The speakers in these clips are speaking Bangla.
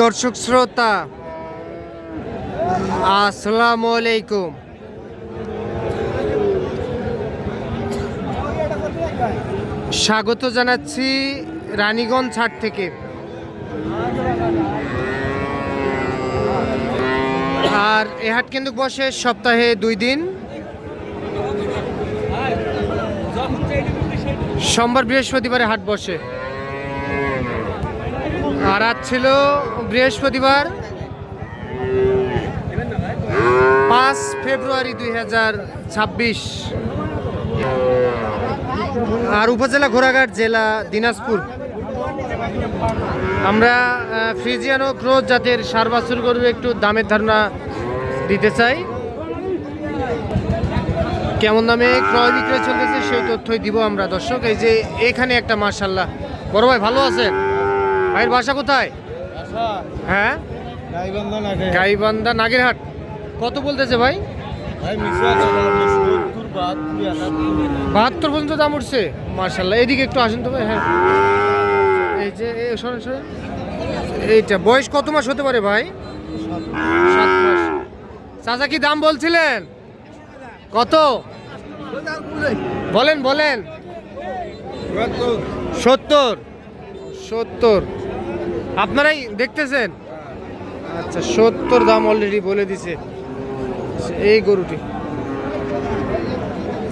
দর্শক শ্রোতা, আসসালামু আলাইকুম। স্বাগত জানাচ্ছি রানীগঞ্জ হাট থেকে। আর এ হাট কিন্তু বসে সপ্তাহে দুই দিন। সোমবার বৃহস্পতিবারে হাট বসে। আর আজ ছিল বৃহস্পতিবার পাঁচ ফেব্রুয়ারি দুই হাজার ছাব্বিশ। আর উপজেলা ঘোড়াঘাট জেলা দিনাজপুর। আমরা ফ্রিজিয়ানো ক্রোজ জাতের সার বাছুর গরু একটু দামের ধারণা দিতে চাই। কেমন দামে ক্রয় বিক্রয় চলতেছে সেই তথ্যই দিব আমরা দর্শক। এই যে এখানে একটা মার্শাল্লাহ বড় ভাই, ভালো আছেন? ভাইয়ের বাসা কোথায়? হ্যাঁ? গাইবান্ধা নাগেরহাট। কত বলতেছে ভাই? বাহাত্তর পর্যন্ত দাম উঠছে। মার্শাল্লাহ এদিকে একটু আসুন তো ভাই হ্যাঁ। এই যে সরেন সরেন। এইটা বয়স কত মাস হতে পারে ভাই? সাত মাস। চাচা কি দাম বলছিলেন? কত? বলেন বলেন। সত্তর? সত্তর। আপনারাই দেখতেছেন? আচ্ছা সত্তর দাম অলরেডি বলে দিছে। এই গরুটি।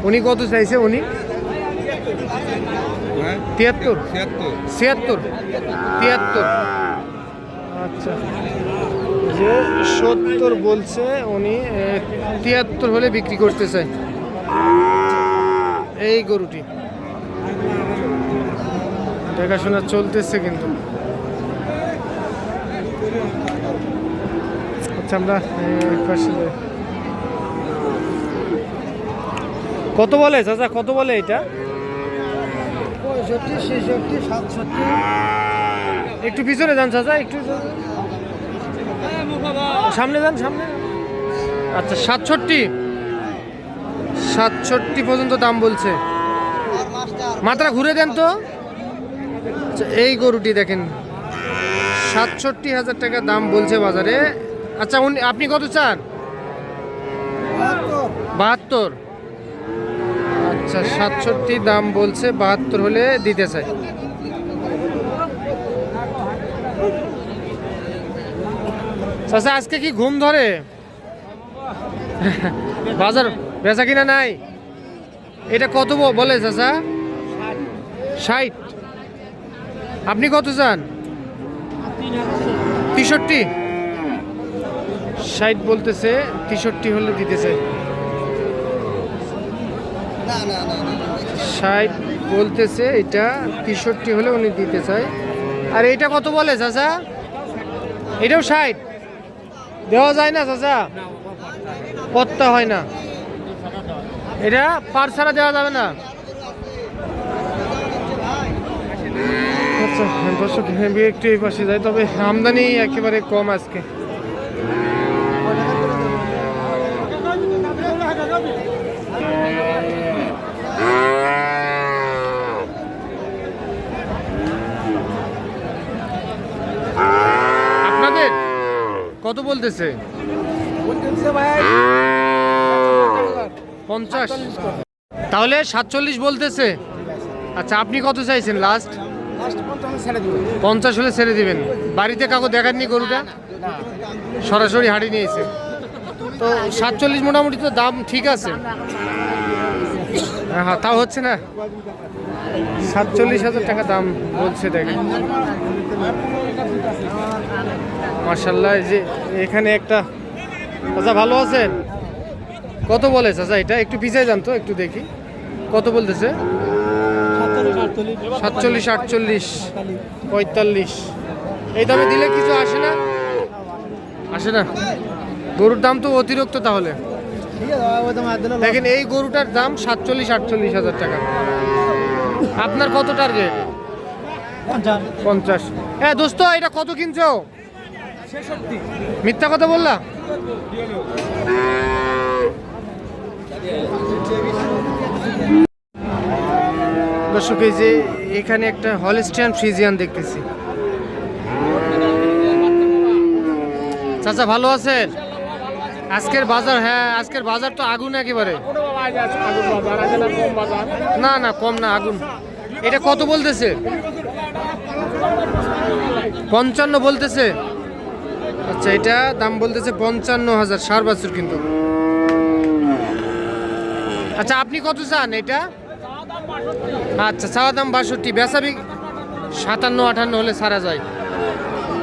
উনি কত চাইছে উনি? তিয়াত্তর। ছিয়াত্তর। তিয়াত্তর। আচ্ছা। যে সত্তর বলছে উনি তিয়াত্তর হলে বিক্রি করতে চায়। এই গরুটি। দেখাশোনা চলতেছে কিন্তু। আচ্ছা আমরা পাশে কত বলে? চাচা কত বলে এটা? পঁয়ষট্টি ছেষট্টি সাতষট্টি। একটু পিছনে যান চাচা একটু। সামনে যান সামনে। আচ্ছা সাতষট্টি। সাতষট্টি পর্যন্ত দাম বলছে। মাত্রা ঘুরে দেন তো। আচ্ছা, এই গরুটি দেখেন। সাতষট্টি হাজার টাকা দাম বলছে বাজারে। আচ্ছা উনি আপনি কত চান? বাহাত্তর। আচ্ছা সাতষট্টি দাম বলছে বাহাত্তর হলে দিতে চাই। চাচা আজকে কি ঘুম ধরে? বাজার বেচা কিনা নাই? এটা কত বলে চাচা? ষাট। আপনি কত চান? তেষট্টি। ষাট বলতেছে, তেষট্টি হলে দিতেছে। ষাট বলতেছে, এটা তেষট্টি হলে উনি দিতে চায়। আর এটা কত বলে, চাচা? এটাও ষাট। দেওয়া যায় না, চাচা? পত্তা হয় না। এটা পার ছাড়া দেওয়া যাবে না। আচ্ছা দর্শক একটু এই পাশে যাই, তবে আমদানি একেবারে কম আজকে। আপনাদের? কত বলতেছে? পঞ্চাশ। তাহলে সাতচল্লিশ বলতেছে। আচ্ছা আপনি কত চাইছেন লাস্ট পঞ্চাশ হলে ছেড়ে দিবেন। বাড়িতে কাউকে দেখাননি গরুটা? সরাসরি হাঁড়ি নিয়েছে। তো সাতচল্লিশ মোটামুটি তো দাম ঠিক আছে। হ্যাঁ তাও হচ্ছে না? সাতচল্লিশ হাজার টাকা দাম বলছে দেখেন। মার্শাল্লাহ যে এখানে একটা চাচা, ভালো আছেন? কত বলে চাচা এটা? একটু পিছিয়ে যান তো, একটু দেখি। কত বলতেছে? সাতচল্লিশ, আটচল্লিশ, পঁয়তাল্লিশ। এই দামে দিলে কিছু আসে না? আসে না। গরুর দাম তো অতিরিক্ত তাহলে। দেখেন, এই গরুটার দাম সাতচল্লিশ, আটচল্লিশ হাজার টাকা। আপনার কত টার্গেট পঞ্চাশ। হ্যাঁ দোস্ত, এটা কত কিনছো? মিথ্যা কথা বললা? দর্শক যে এখানে একটা হলিস্টিয়ান ফ্রিজিয়ান দেখতেছি। চাচা, ভালো আছেন? আজকের বাজার হ্যাঁ আজকের বাজার তো আগুন একেবারে। না না, কম না, আগুন। এটা কত বলতেছে? পঞ্চান্ন বলতেছে। আচ্ছা এটা দাম বলতেছে পঞ্চান্ন হাজার, সার বছর কিন্তু। আচ্ছা আপনি কত চান এটা? আচ্ছা চাওয়া দাম বাষট্টি বেচাবি সাতান্ন, আটান্ন হলে সারা যায়।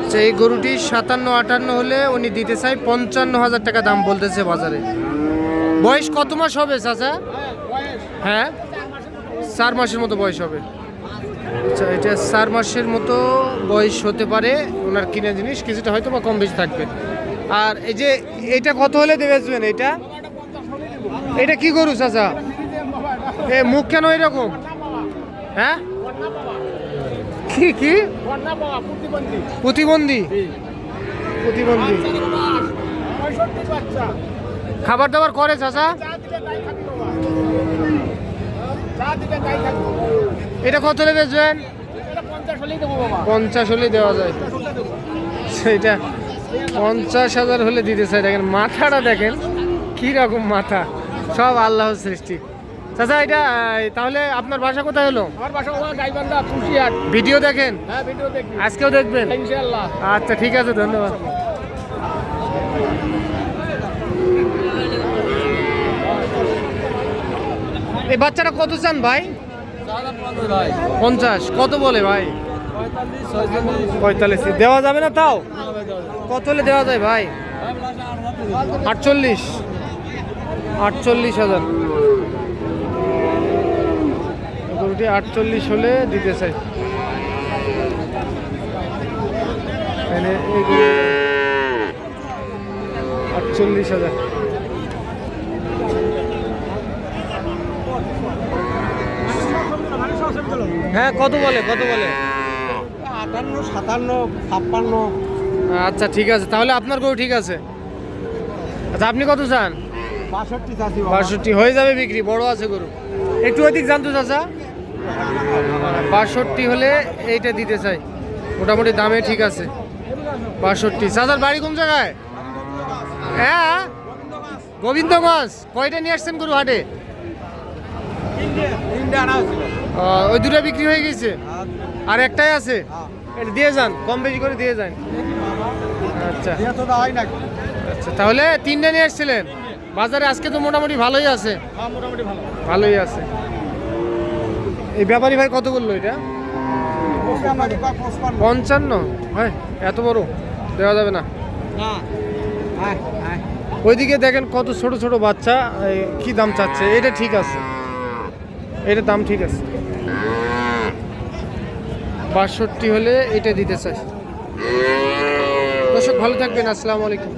আচ্ছা এই গরুটি সাতান্ন, আটান্ন হলে উনি দিতে চাই পঞ্চান্ন হাজার টাকা দাম বলতেছে বাজারে। বয়স কত মাস হবে, চাচা? হ্যাঁ? চার মাসের মতো বয়স হবে। আচ্ছা এটা চার মাসের মতো বয়স হতে পারে ওনার কিনা জিনিস, কিছুটা হয়তো বা কম বেশি থাকবে। আর এই যে এটা কত হলে দেবে বেচবেন এটা? এটা কি গরু, চাচা? এ মুখ কেন এরকম? হ্যাঁ? প্রতিবন্ধী। প্রতিবন্ধী। খাবার দাবার করে, চাচা? এটা কত হলে বেচবেন পঞ্চাশ হলেই দেওয়া যায়। সেইটা পঞ্চাশ হাজার হলে দিতে চাই। দেখেন, মাথাটা দেখেন, কি রকম মাথা। সব আল্লাহর সৃষ্টি। চাচা এটা তাহলে আপনার বাসা কোথায় হলো? আমার বাসা ওয়া গাইবান্ধা কুশিয়াট ভিডিও দেখেন? হ্যাঁ ভিডিও দেখি আজকেও দেখবেন? ইনশাআল্লাহ। আচ্ছা ঠিক আছে ধন্যবাদ। এই বাচ্চাটা কত চান ভাই? পঞ্চাশ। কত বলে ভাই? পঁয়তাল্লিশ। দেওয়া যাবে না তাও? কত হলে দেওয়া যায় ভাই? আটচল্লিশ। আটচল্লিশ হাজার। গরুটি আটচল্লিশ হলে দিতে চাই। আটচল্লিশ হাজার। হ্যাঁ কত বলে কত বলে? আটান্ন সাতান্ন ছাপ্পান্ন। আচ্ছা ঠিক আছে তাহলে আপনার গরু ঠিক আছে। আচ্ছা আপনি কত চান? বাষট্টি বাষট্টি হয়ে যাবে বিক্রি বড় আছে গরু। একটু অধিক জানতো চাচা। বাষট্টি হলে এইটা দিতে চাই। মোটামুটি দামে ঠিক আছে। বাষট্টি। চাচার বাড়ি কোন জায়গায়? হ্যাঁ? গোবিন্দ গোবিন্দগঞ্জ কয়টা নিয়ে আসছেন গরু হাটে ওই দুটো বিক্রি হয়ে গেছে? আর একটাই আছে? এটা দিয়ে যান কম বেশি করে দিয়ে যান। আচ্ছা। আচ্ছা তাহলে তিনটে নিয়ে এসেছিলেন বাজারে আজকে তো মোটামুটি ভালোই আছে। হ্যাঁ মোটামুটি ভালোই আছে। এই ব্যাপারী ভাই কত বলল এটা? পঞ্চান্ন? হয়, এত বড়? দেওয়া যাবে না। ওইদিকে দেখেন কত ছোট ছোট বাচ্চা কি দাম চাচ্ছে? এটা ঠিক আছে। এটা দাম ঠিক আছে। বাষট্টি হলে এটা দিতে চাই। দর্শক, ভালো থাকবেন। আসসালামু আলাইকুম।